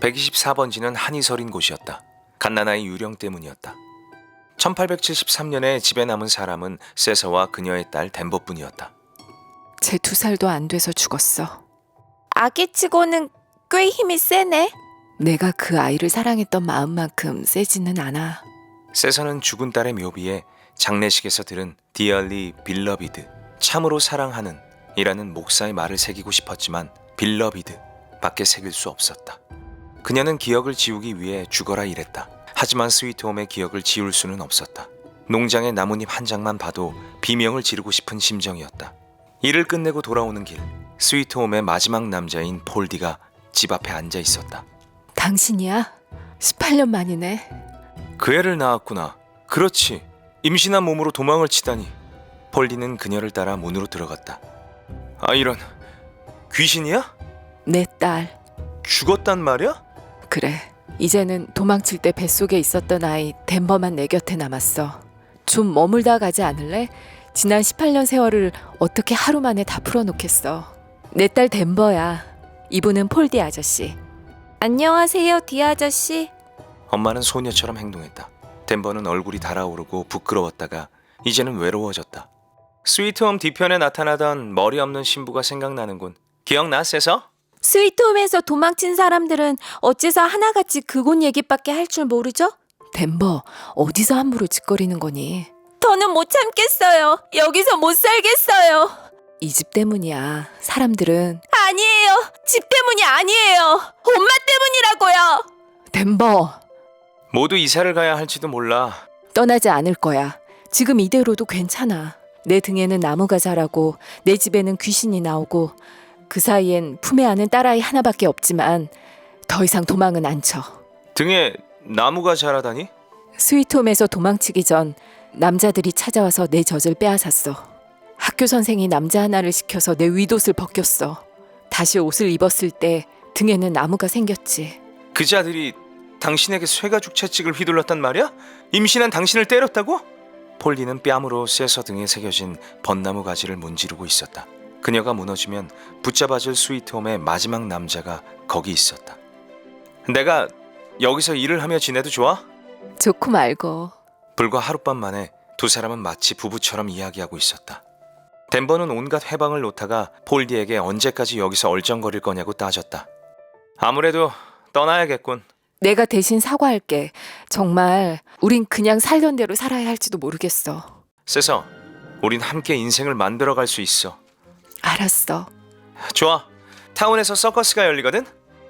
(124번지는) 한이 서린 곳이었다 갓난아이 유령 때문이었다 1873년에 집에 남은 사람은 세서와 그녀의 딸 덴버뿐이었다 제 두 살도 안 돼서 죽었어. 아기치고는 꽤 힘이 세네. 내가 그 아이를 사랑했던 마음만큼 세지는 않아. 세서는 죽은 딸의 묘비에 장례식에서 들은 디얼리 빌러비드 참으로 사랑하는 이라는 목사의 말을 새기고 싶었지만 빌러비드 밖에 새길 수 없었다. 그녀는 기억을 지우기 위해 죽어라 이랬다. 하지만 스위트홈의 기억을 지울 수는 없었다. 농장의 나뭇잎 한 장만 봐도 비명을 지르고 싶은 심정이었다. 일을 끝내고 돌아오는 길 스위트홈의 마지막 남자인 폴디가 집 앞에 앉아 있었다. 당신이야? 18년 만이네. 그 애를 낳았구나. 그렇지. 임신한 몸으로 도망을 치다니. 폴디는 그녀를 따라 문으로 들어갔다. 아 이런 귀신이야? 내 딸. 죽었단 말이야? 그래. 이제는 도망칠 때 뱃속에 있었던 아이 덴버만 내 곁에 남았어. 좀 머물다 가지 않을래? 지난 18년 세월을 어떻게 하루 만에 다 풀어놓겠어. 내 딸 덴버야. 이분은 폴디 아저씨. 안녕하세요, 디 아저씨. 엄마는 소녀처럼 행동했다. 덴버는 얼굴이 달아오르고 부끄러웠다가 이제는 외로워졌다. 스위트홈 뒤편에 나타나던 머리 없는 신부가 생각나는군. 기억나, 세서? 스위트홈에서 도망친 사람들은 어째서 하나같이 그곳 얘기밖에 할 줄 모르죠? 덴버, 어디서 함부로 짓거리는 거니? 더는 못 참겠어요. 여기서 못 살겠어요. 이 집 때문이야. 사람들은 아니에요. 집 때문이 아니에요. 엄마 때문이라고요. 덴버 모두 이사를 가야 할지도 몰라. 떠나지 않을 거야. 지금 이대로도 괜찮아. 내 등에는 나무가 자라고 내 집에는 귀신이 나오고 그 사이엔 품에 안은 딸아이 하나밖에 없지만 더 이상 도망은 안 쳐. 등에 나무가 자라다니? 스위트홈에서 도망치기 전 남자들이 찾아와서 내 젖을 빼앗았어. 학교 선생이 남자 하나를 시켜서 내 윗옷을 벗겼어. 다시 옷을 입었을 때 등에는 나무가 생겼지. 그 자들이 당신에게 쇠가죽 채찍을 휘둘렀단 말이야? 임신한 당신을 때렸다고? 폴리는 뺨으로 쇠서 등에 새겨진 벚나무 가지를 문지르고 있었다. 그녀가 무너지면 붙잡아줄 스위트홈의 마지막 남자가 거기 있었다. 내가 여기서 일을 하며 지내도 좋아? 좋고 말고 불과 하룻밤 만에 두 사람은 마치 부부처럼 이야기하고 있었다. 덴버는 온갖 해방을 놓다가 폴디에게 언제까지 여기서 얼쩡거릴 거냐고 따졌다. 아무래도 떠나야겠군. 내가 대신 사과할게. 정말 우린 그냥 살던 대로 살아야 할지도 모르겠어. 세서, 우린 함께 인생을 만들어 갈 수 있어. 알았어. 좋아. 타운에서 서커스가 열리거든.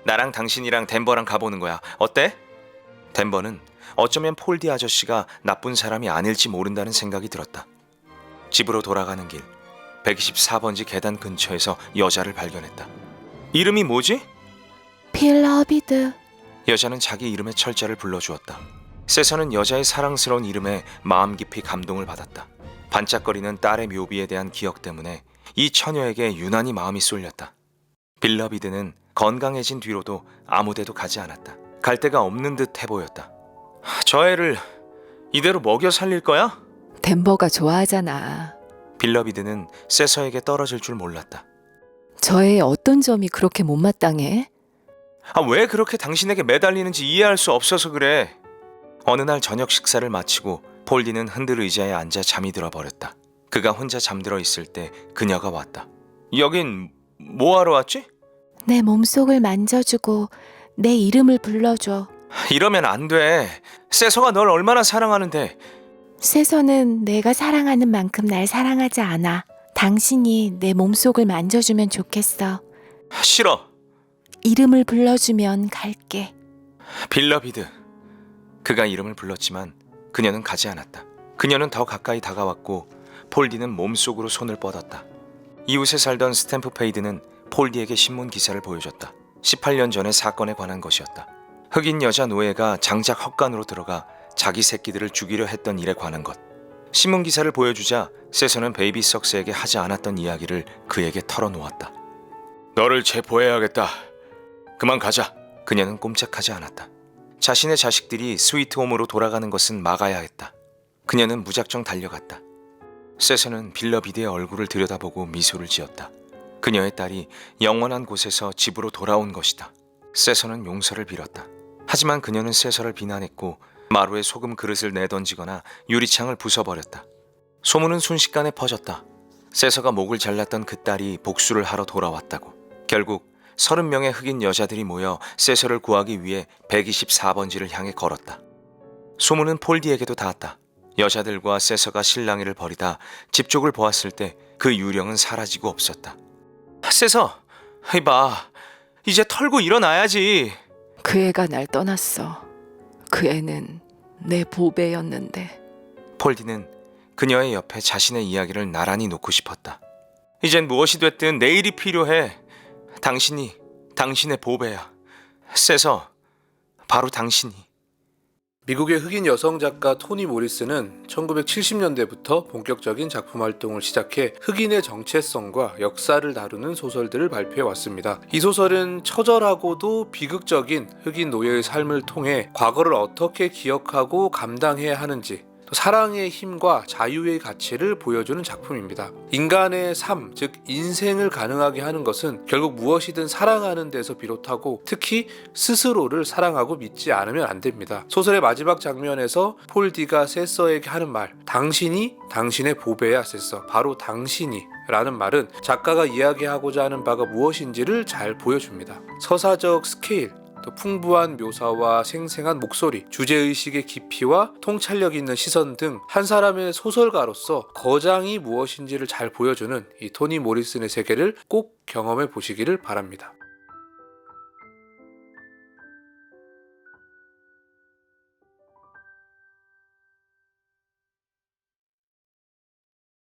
나랑 당신이랑 덴버랑 가보는 거야. 어때? 덴버는 어쩌면 폴디 아저씨가 나쁜 사람이 아닐지 모른다는 생각이 들었다. 집으로 돌아가는 길 124번지 계단 근처에서 여자를 발견했다. 이름이 뭐지? 필러비드. 여자는 자기 이름의 철자를 불러주었다. 세서는 여자의 사랑스러운 이름에 마음 깊이 감동을 받았다. 반짝거리는 딸의 묘비에 대한 기억 때문에 이 처녀에게 유난히 마음이 쏠렸다. 빌러비드는 건강해진 뒤로도 아무데도 가지 않았다. 갈 데가 없는 듯 해 보였다. 하, 저 애를 이대로 먹여 살릴 거야? 덴버가 좋아하잖아. 빌러비드는 세서에게 떨어질 줄 몰랐다. 저의 어떤 점이 그렇게 못마땅해? 아, 왜 그렇게 당신에게 매달리는지 이해할 수 없어서 그래. 어느 날 저녁 식사를 마치고 폴디는 흔들 의자에 앉아 잠이 들어 버렸다. 그가 혼자 잠들어 있을 때 그녀가 왔다. 여긴 뭐 하러 왔지? 내 몸속을 만져주고 내 이름을 불러줘. 이러면 안 돼. 세서가 널 얼마나 사랑하는데. 세서는 내가 사랑하는 만큼 날 사랑하지 않아. 당신이 내 몸속을 만져주면 좋겠어. 싫어. 이름을 불러주면 갈게. 빌러비드. 그가 이름을 불렀지만 그녀는 가지 않았다. 그녀는 더 가까이 다가왔고 폴디는 몸속으로 손을 뻗었다. 이웃에 살던 스탬프 페이드는 폴디에게 신문 기사를 보여줬다. 18년 전의 사건에 관한 것이었다. 흑인 여자 노예가 장작 헛간으로 들어가 자기 새끼들을 죽이려 했던 일에 관한 것. 신문 기사를 보여주자 세서는 베이비 석스에게 하지 않았던 이야기를 그에게 털어놓았다. 너를 체포해야겠다. 그만 가자. 그녀는 꼼짝하지 않았다. 자신의 자식들이 스위트홈으로 돌아가는 것은 막아야 했다. 그녀는 무작정 달려갔다. 세서는 빌러비드의 얼굴을 들여다보고 미소를 지었다. 그녀의 딸이 영원한 곳에서 집으로 돌아온 것이다. 세서는 용서를 빌었다. 하지만 그녀는 세서를 비난했고 마루에 소금 그릇을 내던지거나 유리창을 부숴버렸다. 소문은 순식간에 퍼졌다. 세서가 목을 잘랐던 그 딸이 복수를 하러 돌아왔다고. 결국 30명의 흑인 여자들이 모여 세서를 구하기 위해 124번지를 향해 걸었다. 소문은 폴디에게도 닿았다. 여자들과 세서가 실랑이를 벌이다 집 쪽을 보았을 때 그 유령은 사라지고 없었다. 세서, 이봐, 이제 털고 일어나야지. 그 애가 날 떠났어. 그 애는 내 보배였는데. 폴디는 그녀의 옆에 자신의 이야기를 나란히 놓고 싶었다. 이젠 무엇이 됐든 내일이 필요해. 당신이 당신의 보배야. 세서, 바로 당신이. 미국의 흑인 여성 작가 토니 모리스는 1970년대부터 본격적인 작품 활동을 시작해 흑인의 정체성과 역사를 다루는 소설들을 발표해 왔습니다. 이 소설은 처절하고도 비극적인 흑인 노예의 삶을 통해 과거를 어떻게 기억하고 감당해야 하는지 또 사랑의 힘과 자유의 가치를 보여주는 작품입니다. 인간의 삶, 즉 인생을 가능하게 하는 것은 결국 무엇이든 사랑하는 데서 비롯하고 특히 스스로를 사랑하고 믿지 않으면 안 됩니다. 소설의 마지막 장면에서 폴디가 세서에게 하는 말, 당신이 당신의 보배야 세서, 바로 당신이 라는 말은 작가가 이야기하고자 하는 바가 무엇인지를 잘 보여줍니다. 서사적 스케일, 또 풍부한 묘사와 생생한 목소리, 주제의식의 깊이와 통찰력 있는 시선 등 한 사람의 소설가로서 거장이 무엇인지를 잘 보여주는 이 토니 모리슨의 세계를 꼭 경험해 보시기를 바랍니다.